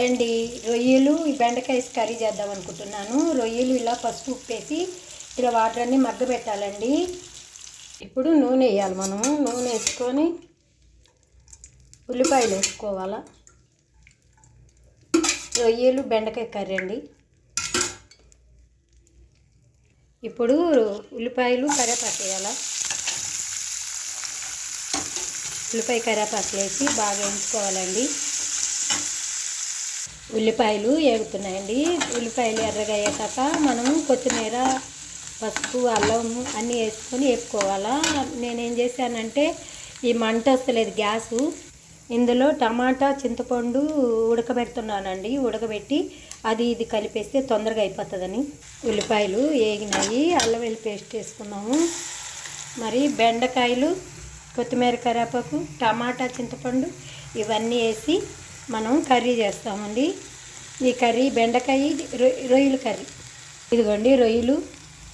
అండి రొయ్యలు ఈ బెండకాయ వేసి కర్రీ చేద్దాం అనుకుంటున్నాను. రొయ్యలు ఇలా పసుపు ఉప్పేసి ఇలా వాటర్ అన్ని మగ్గబెట్టాలండి ఇప్పుడు నూనె వేయాలి మనము నూనె వేసుకొని ఉల్లిపాయలు వేసుకోవాలా? రొయ్యలు బెండకాయ కర్రీ అండి. ఇప్పుడు ఉల్లిపాయలు కరేపాకు వేయాలా? ఉల్లిపాయ కరేపాకు వేసి బాగా వేయించుకోవాలండి. ఉల్లిపాయలు వేగుతున్నాయండి ఉల్లిపాయలు ఎర్రగా అయ్యాక మనం కొత్తిమీర పసుపు అల్లం అన్నీ వేసుకొని వేపుకోవాలా. నేనేం చేశానంటే ఈ మంట వస్తలేదు గ్యాసు. ఇందులో టమాటా చింతపండు ఉడకబెడుతున్నానండి. ఉడకబెట్టి అది ఇది కలిపేస్తే తొందరగా అయిపోతుందని. ఉల్లిపాయలు వేగినాయి అల్లం వెల్లి పేస్ట్ వేసుకున్నాము. మరి బెండకాయలు కొత్తిమీర కరేపాకు టమాటా చింతపండు ఇవన్నీ వేసి మనం కర్రీ చేస్తామండి. ఈ కర్రీ బెండకాయ రొయ్యలు కర్రీ. ఇదిగోండి రొయ్యలు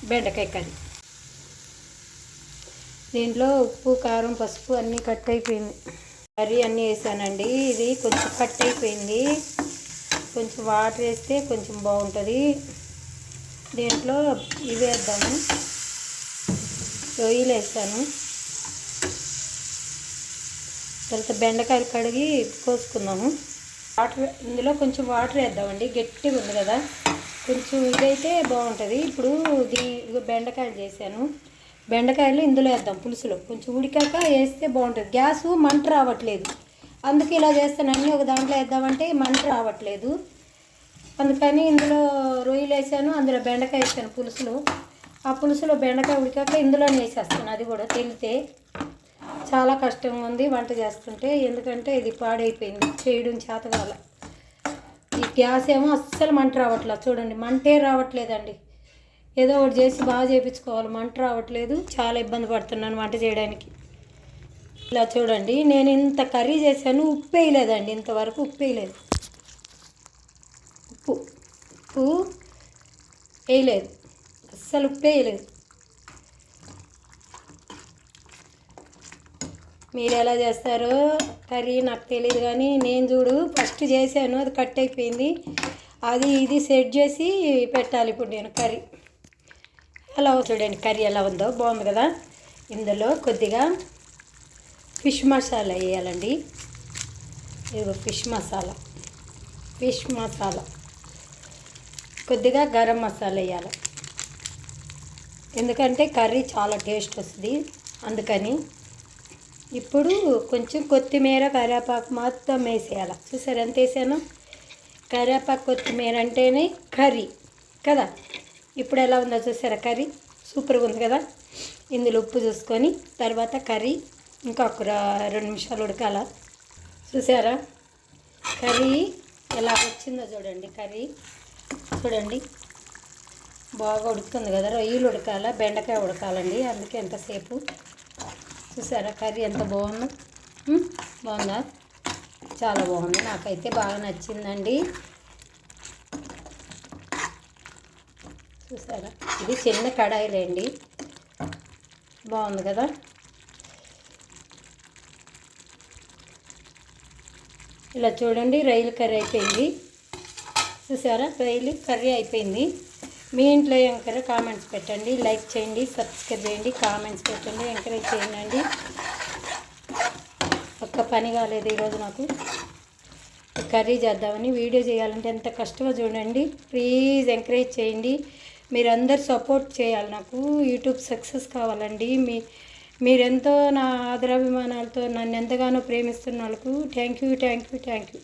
బెండకాయ కర్రీ. దీంట్లో ఉప్పు కారం పసుపు అన్నీ కట్ అయిపోయింది. కర్రీ అన్నీ వేసానండి. ఇది కొంచెం కట్ అయిపోయింది. కొంచెం వాటర్ వేస్తే కొంచెం బాగుంటుంది. దీంట్లో ఇవి వేద్దాము. రొయ్యలు వేస్తాను తర్వాత బెండకాయలు కడిగి కోసుకుందాము. వాటర్ ఇందులో కొంచెం వాటర్ వేద్దామండి. గట్టిగా ఉంది కదా. కొంచెం ఇదైతే బాగుంటుంది. ఇప్పుడు దీని బెండకాయలు చేశాను. బెండకాయలు ఇందులో వేద్దాం పులుసులో. కొంచెం ఉడికాక వేస్తే బాగుంటుంది. గ్యాస్ మంట రావట్లేదు. అందుకే ఇలా చేస్తాను. అన్నీ ఒక దాంట్లో వేద్దామంటే మంట రావట్లేదు. అందుకని ఇందులో రొయ్యలు వేసాను. అందులో బెండకాయ వేసాను పులుసులో. ఆ పులుసులో బెండకాయ ఉడికాక ఇందులోనే వేసేస్తాను. అది కూడా తెలితే చాలా కష్టంగా ఉంది వంట చేస్తుంటే. ఎందుకంటే ఇది పాడైపోయింది చేయడం చేతగాల ఈ గ్యాస్ ఏమో అస్సలు మంట రావట్లేదు చూడండి మంటే రావట్లేదండి. ఏదో ఒకటి చేసి బాగా చేయించుకోవాలి మంట రావట్లేదు. చాలా ఇబ్బంది పడుతున్నాను వంట చేయడానికి. ఇలా చూడండి నేను ఇంత కర్రీ చేశాను. ఉప్పు వేయలేదండి ఇంతవరకు ఉప్పు వేయలేదు ఉప్పు ఉప్పు వేయలేదు. అస్సలు ఉప్పు వేయలేదు మీరు ఎలా చేస్తారో కర్రీ నాకు తెలియదు కానీ నేను చూడు ఫస్ట్ చేశాను అది కట్ అయిపోయింది. అది ఇది సెట్ చేసి పెట్టాలి ఇప్పుడు నేను కర్రీ. ఎలా చూడండి కర్రీ ఎలా ఉందో. బాగుంది కదా? ఇందులో కొద్దిగా ఫిష్ మసాలా వేయాలండి. ఇదిగో ఫిష్ మసాలా ఫిష్ మసాలా కొద్దిగా గరం మసాలా వేయాలి. ఎందుకంటే కర్రీ చాలా టేస్ట్ వస్తుంది. అందుకని ఇప్పుడు కొంచెం కొత్తిమీర కరివేపాకు మొత్తం వేసేయాలి. చూసారు ఎంత వేసాను? కరివేపాకు కొత్తిమీర అంటేనే కర్రీ కదా? ఇప్పుడు ఎలా ఉందో చూసారా కర్రీ? సూపర్గా ఉంది కదా? ఇందులో ఉప్పు చూసుకొని తర్వాత కర్రీ ఇంకా ఒక రెండు నిమిషాలు ఉడకాల. చూసారా? కర్రీ ఎలా వచ్చిందో చూడండి కర్రీ. చూడండి. బాగా ఉడుకుతుంది కదా? రొయ్యలు ఉడకాల? బెండకాయ ఉడకాలండి. అందుకే ఎంతసేపు చూసారా కర్రీ ఎంత బాగుందో? బాగుందా? చాలా బాగుంది. నాకైతే బాగా నచ్చిందండి. చూసారా? ఇది చిన్న కడాయిలేండి. బాగుంది కదా? ఇలా చూడండి రైలు కర్రీ అయిపోయింది. చూసారా? రైలు కర్రీ అయిపోయింది. మీ ఇంట్లో ఎంకరే కామెంట్స్ పెట్టండి లైక్ చేయండి సబ్స్క్రైబ్ చేయండి కామెంట్స్ పెట్టండి ఎంకరేజ్ చేయండి. ఒక్క పని కాలేదు ఈరోజు నాకు. కర్రీ చేద్దామని వీడియో చేయాలంటే ఎంత కష్టమో చూడండి. ప్లీజ్ ఎంకరేజ్ చేయండి. మీరందరు సపోర్ట్ చేయాలి నాకు. యూట్యూబ్ సక్సెస్ కావాలండి. మీ మీరెంతో నా ఆదరాభిమానాలతో నన్ను ఎంతగానో ప్రేమిస్తున్న వాళ్ళకు thank you thank you thank you.